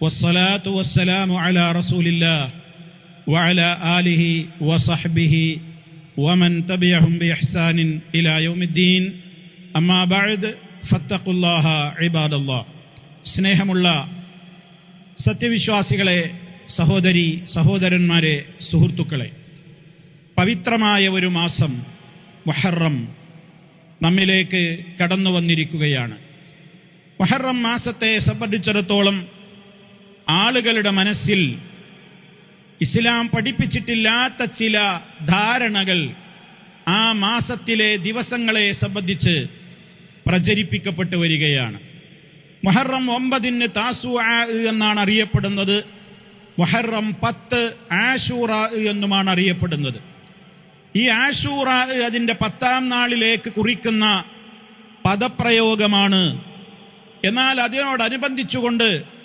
والصلاة والسلام على رسول الله وعلى آله وصحبه ومن تبعهم بإحسان إلى يوم الدين أما بعد فاتقوا الله عباد الله സ്നേഹമുള്ള സത്യവിശ്വാസികളെ സഹോദരി സഹോദരന്മാരെ സുഹൃത്തുക്കളെ പവിത്രമായ ഒരു മാസം മുഹറം നമ്മിലേക്ക് കടന്നു വന്നിരിക്കുകയാണ് മുഹറം മാസത്തെ സംബന്ധിച്ചിടത്തോളം ആളുകളുടെ മനസ്സിൽ ഇസ്ലാം പഠിപ്പിച്ചിട്ടില്ലാത്ത ചില ധാരണകൾ ആ മാസത്തിലെ ദിവസങ്ങളെ സംബന്ധിച്ച് പ്രചരിപ്പിക്കപ്പെട്ടു വരികയാണ്. മുഹറം ഒമ്പതിന് താസു എന്നാണ് അറിയപ്പെടുന്നത്. മുഹറം പത്ത് ആഷൂറ എന്നുമാണ് അറിയപ്പെടുന്നത്. ഈ ആഷൂറ അതിന്റെ പത്താം നാളിലേക്ക് കുറിക്കുന്ന പദപ്രയോഗമാണ്. എന്നാൽ അതിനോടനുബന്ധിച്ചുകൊണ്ട്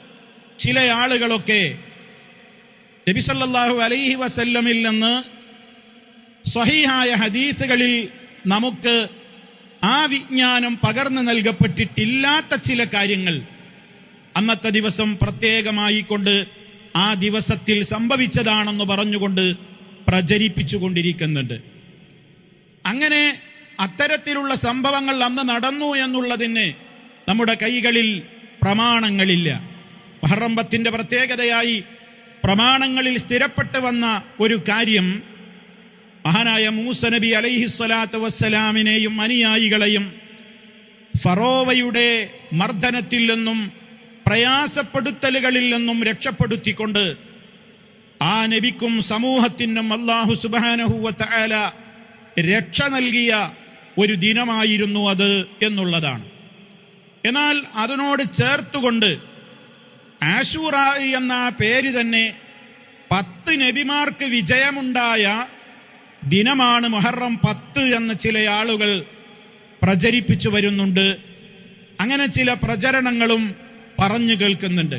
ചില ആളുകളൊക്കെ നബിസല്ലാഹു അലൈഹി വസല്ലമിൽ നിന്ന് സ്വഹീഹായ ഹദീസുകളിൽ നമുക്ക് ആ വിജ്ഞാനം പകർന്നു നൽകപ്പെട്ടിട്ടില്ലാത്ത ചില കാര്യങ്ങൾ അന്നത്തെ ദിവസം പ്രത്യേകമായി കൊണ്ട് ആ ദിവസത്തിൽ സംഭവിച്ചതാണെന്ന് പറഞ്ഞുകൊണ്ട് പ്രചരിപ്പിച്ചു കൊണ്ടിരിക്കുന്നുണ്ട് അങ്ങനെ അത്തരത്തിലുള്ള സംഭവങ്ങൾ അന്ന് നടന്നു എന്നുള്ളതിന് നമ്മുടെ കൈകളിൽ പ്രമാണങ്ങളില്ല. മഹറമ്പത്തിന്റെ പ്രത്യേകതയായി പ്രമാണങ്ങളിൽ സ്ഥിരപ്പെട്ടു വന്ന ഒരു കാര്യം മഹാനായ മൂസ നബി അലൈഹിസ്വലാത്തു വസ്സലാമിനെയും അനുയായികളെയും ഫറോവയുടെ മർദ്ദനത്തിൽ നിന്നും പ്രയാസപ്പെടുത്തലുകളിൽ നിന്നും രക്ഷപ്പെടുത്തിക്കൊണ്ട് ആ നബിക്കും സമൂഹത്തിനും അള്ളാഹു സുബാനഹുല രക്ഷ നൽകിയ ഒരു ദിനമായിരുന്നു അത് എന്നുള്ളതാണ്. എന്നാൽ അതിനോട് ചേർത്തുകൊണ്ട് ആഷൂറ എന്ന പേര് തന്നെ പത്ത് നബിമാർക്ക് വിജയമുണ്ടായ ദിനമാണ് മുഹറം പത്ത് എന്ന് ചില ആളുകൾ പ്രചരിപ്പിച്ചു വരുന്നുണ്ട്. അങ്ങനെ ചില പ്രചരണങ്ങളും പറഞ്ഞു കേൾക്കുന്നുണ്ട്.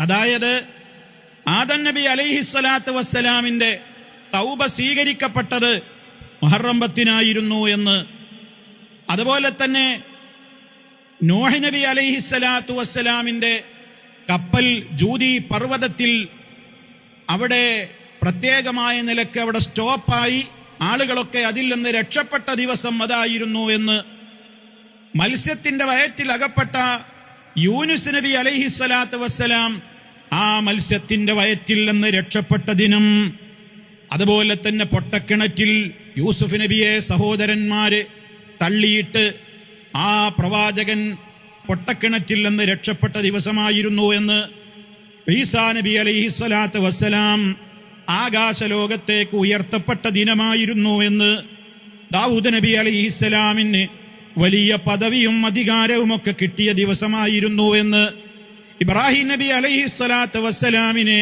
അതായത് ആദൻ നബി അലൈഹിസ്സലാത്തു വസ്സലാമിന്റെ തൗബ സ്വീകരിക്കപ്പെട്ടത് മുഹറം പത്തിനായിരുന്നു എന്ന്. അതുപോലെ തന്നെ നോഹിനബി അലൈഹിസ്സലാത്തു വസ്സലാമിന്റെ കപ്പൽ ജൂതി പർവതത്തിൽ അവിടെ പ്രത്യേകമായ നിലയ്ക്ക് അവിടെ സ്റ്റോപ്പായി ആളുകളൊക്കെ അതിൽ നിന്ന് രക്ഷപ്പെട്ട ദിവസം അതായിരുന്നു എന്ന് മത്സ്യത്തിന്റെ വയറ്റിൽ അകപ്പെട്ട യൂനുസ് നബി അലൈഹി സ്വലാത്തു വസ്സലാം ആ മത്സ്യത്തിന്റെ വയറ്റിൽ നിന്ന് രക്ഷപ്പെട്ട ദിനം. അതുപോലെ തന്നെ പൊട്ടക്കിണറ്റിൽ യൂസുഫ് നബിയെ സഹോദരന്മാര് തള്ളിയിട്ട് ആ പ്രവാചകൻ പൊട്ടക്കിണറ്റിൽ നിന്ന് രക്ഷപ്പെട്ട ദിവസമായിരുന്നു എന്ന് ഈസാ നബി അലൈഹിസ്സലാത്ത് വസ്സലാം ആകാശലോകത്തേക്ക് ഉയർത്തപ്പെട്ട ദിനമായിരുന്നു എന്ന് ദാവൂദ് നബി അലൈഹിസ്സലാമിന് വലിയ പദവിയും അധികാരവും ഒക്കെ കിട്ടിയ ദിവസമായിരുന്നു എന്ന് ഇബ്രാഹിം നബി അലൈഹിസ്സലാത്ത് വസ്സലാമിനെ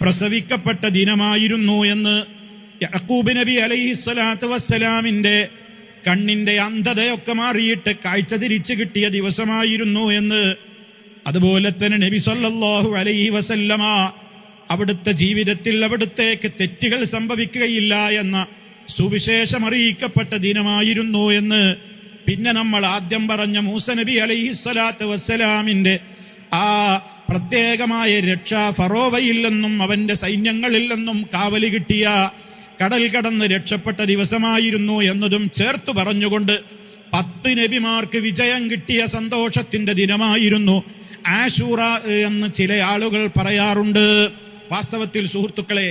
പ്രസവിക്കപ്പെട്ട ദിനമായിരുന്നു എന്ന് യഹൂബ് നബി അലൈഹിസ്സലാത്ത് വസ്സലാമിന്റെ കണ്ണിന്റെ അന്ധതയൊക്കെ മാറിയിട്ട് കാഴ്ച തിരിച്ചു കിട്ടിയ ദിവസമായിരുന്നു എന്ന് അതുപോലെ തന്നെ നബി സല്ലാഹു അലൈ വസല്ലമ അവിടുത്തെ ജീവിതത്തിൽ അവിടുത്തേക്ക് തെറ്റുകൾ സംഭവിക്കുകയില്ല എന്ന സുവിശേഷം അറിയിക്കപ്പെട്ട ദിനമായിരുന്നു എന്ന് പിന്നെ നമ്മൾ ആദ്യം പറഞ്ഞ മൂസ നബി അലൈഹി സ്വലാത്തു വസ്സലാമിന്റെ ആ പ്രത്യേകമായ രക്ഷ ഫറോവയിൽ നിന്നും അവന്റെ സൈന്യങ്ങളില്ലെന്നും കാവൽ കിട്ടിയ കടൽ കടന്ന് രക്ഷപ്പെട്ട ദിവസമായിരുന്നു എന്നതും ചേർത്തു പറഞ്ഞുകൊണ്ട് പത്ത് നബിമാർക്ക് വിജയം കിട്ടിയ സന്തോഷത്തിന്റെ ദിനമായിരുന്നു ആഷൂറ എന്ന് ചില ആളുകൾ പറയാറുണ്ട്. വാസ്തവത്തിൽ സുഹൃത്തുക്കളെ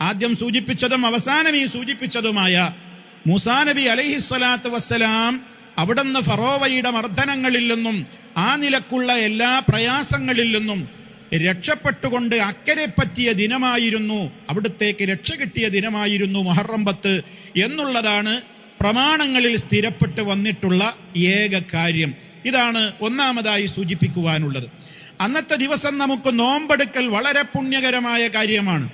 ആദ്യം സൂചിപ്പിച്ചതും അവസാനം ഈ സൂചിപ്പിച്ചതുമായ മൂസാ നബി അലൈഹിസ്വലാത്ത് വസ്സലാം അവിടുന്ന് ഫറോവയുടെ മർദ്ദനങ്ങളിൽ നിന്നും ആ നിലക്കുള്ള എല്ലാ പ്രയാസങ്ങളിൽ നിന്നും രക്ഷപ്പെട്ടുകൊണ്ട് അക്കരെ പറ്റിയ ദിനമായിരുന്നു അവിടുത്തേക്ക് രക്ഷ കിട്ടിയ ദിനമായിരുന്നു മുഹറം പത്ത് എന്നുള്ളതാണ് പ്രമാണങ്ങളിൽ സ്ഥിരപ്പെട്ട് വന്നിട്ടുള്ള ഏക കാര്യം. ഇതാണ് ഒന്നാമതായി സൂചിപ്പിക്കുവാനുള്ളത്. അന്നത്തെ ദിവസം നമുക്ക് നോമ്പെടുക്കൽ വളരെ പുണ്യകരമായ കാര്യമാണ്.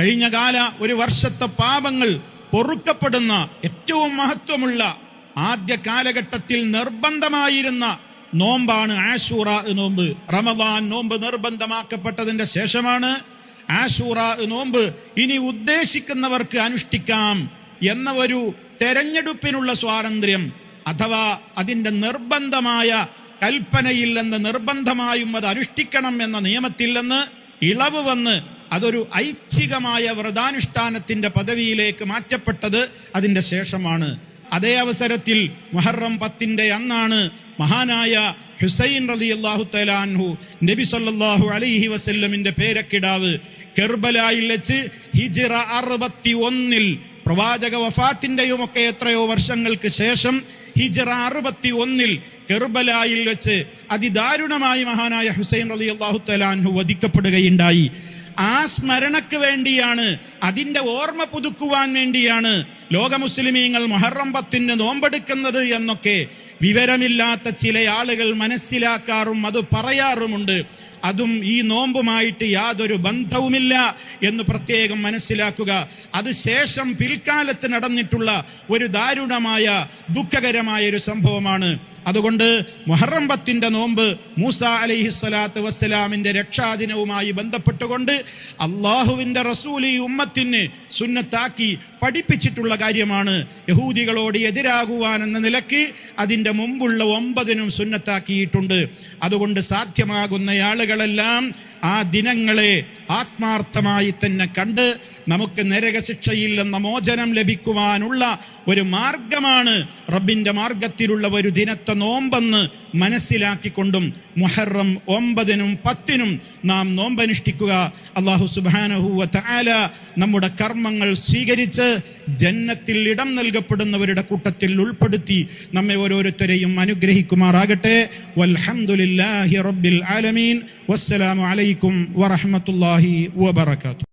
കഴിഞ്ഞ കാല ഒരു വർഷത്തെ പാപങ്ങൾ പൊറുക്കപ്പെടുന്ന ഏറ്റവും മഹത്വമുള്ള ആദ്യ കാലഘട്ടത്തിൽ നിർബന്ധമായിരുന്ന നോമ്പാണ് ആഷൂറ നോമ്പ്. റമദാൻ നോമ്പ് നിർബന്ധമാക്കപ്പെട്ടതിന്റെ ശേഷമാണ് ആഷൂറ നോമ്പ്. ഇനി ഉദ്ദേശിക്കുന്നവർക്ക് അനുഷ്ഠിക്കാം എന്ന ഒരു തെരഞ്ഞെടുപ്പിനുള്ള സ്വാതന്ത്ര്യം. അഥവാ അതിന്റെ നിർബന്ധമായ കൽപ്പനയില്ലെന്ന് നിർബന്ധമായും അത് അനുഷ്ഠിക്കണം എന്ന നിയമത്തിൽ നിന്ന് ഇളവ് വന്ന് അതൊരു ഐച്ഛികമായ വ്രതാനുഷ്ഠാനത്തിന്റെ പദവിയിലേക്ക് മാറ്റപ്പെട്ടത് അതിന്റെ ശേഷമാണ്. അതേ അവസരത്തിൽ മുഹറം പത്തിന്റെ അന്നാണ് മഹാനായ ഹുസൈൻ റലി അള്ളാഹു തലാൻഹു നബി സല്ലാഹു അലൈഹി വസല്ലമിന്റെ പേരക്കിടാവ് കെർബലായിൽ വെച്ച് ഹിജിറ അറുപത്തി ഒന്നിൽ പ്രവാചക വഫാത്തിന്റെയും ഒക്കെ എത്രയോ വർഷങ്ങൾക്ക് ശേഷം ഹിജറ അറുപത്തി ഒന്നിൽ കെർബലായിൽ വെച്ച് അതിദാരുണമായി മഹാനായ ഹുസൈൻ അലി അള്ളാഹു തലാൻഹു വധിക്കപ്പെടുകയുണ്ടായി. ആ സ്മരണക്ക് വേണ്ടിയാണ് അതിന്റെ ഓർമ്മ പുതുക്കുവാൻ വേണ്ടിയാണ് ലോക മുസ്ലിമീങ്ങൾ മൊഹറം പത്തിന് നോമ്പെടുക്കുന്നത് എന്നൊക്കെ വിവരമില്ലാത്ത ചില ആളുകൾ മനസ്സിലാക്കാറും അത് പറയാറുമുണ്ട്. അതും ഈ നോമ്പുമായിട്ട് യാതൊരു ബന്ധവുമില്ല എന്ന് പ്രത്യേകം മനസ്സിലാക്കുക. അത് ശേഷം പിൽക്കാലത്ത് നടന്നിട്ടുള്ള ഒരു ദാരുണമായ ദുഃഖകരമായ ഒരു സംഭവമാണ്. അതുകൊണ്ട് മുഹറം പത്തിന്റെ നോമ്പ് മൂസ അലൈഹി സ്വലാത്ത് വസ്സലാമിന്റെ രക്ഷാദിനവുമായി ബന്ധപ്പെട്ടുകൊണ്ട് അള്ളാഹുവിന്റെ റസൂലി ഉമ്മത്തിന് സുന്നത്താക്കി പഠിപ്പിച്ചിട്ടുള്ള കാര്യമാണ്. യഹൂദികളോട് എതിരാകുവാൻ എന്ന നിലയ്ക്ക് അതിന്റെ മുമ്പുള്ള ഒമ്പതിനും സുന്നത്താക്കിയിട്ടുണ്ട്. അതുകൊണ്ട് സാധ്യമാകുന്ന ആളുകളെല്ലാം ആ ദിനങ്ങളെ ആത്മാർത്ഥമായി തന്നെ കണ്ട് നമുക്ക് നരകശിക്ഷയിൽ നിന്ന് മോചനം ലഭിക്കുവാനുള്ള ഒരു മാർഗമാണ് റബ്ബിന്റെ മാർഗത്തിലുള്ള ഒരു ദിനത്തെ നോമ്പെന്ന് മനസ്സിലാക്കിക്കൊണ്ടും മുഹറം ഒമ്പതിനും പത്തിനും നാം നോമ്പനുഷ്ഠിക്കുക. അള്ളാഹു സുബാനഹുവ തആല നമ്മുടെ കർമ്മങ്ങൾ സ്വീകരിച്ച് ജന്നത്തിൽ ഇടം നൽകപ്പെടുന്നവരുടെ കൂട്ടത്തിൽ ഉൾപ്പെടുത്തി നമ്മെ ഓരോരുത്തരെയും അനുഗ്രഹിക്കുമാറാകട്ടെ. വൽഹംദുലില്ലാഹി റബ്ബിൽ ആലമീൻ. വസ്സലാമു അലൈക്കും الله وبركاته.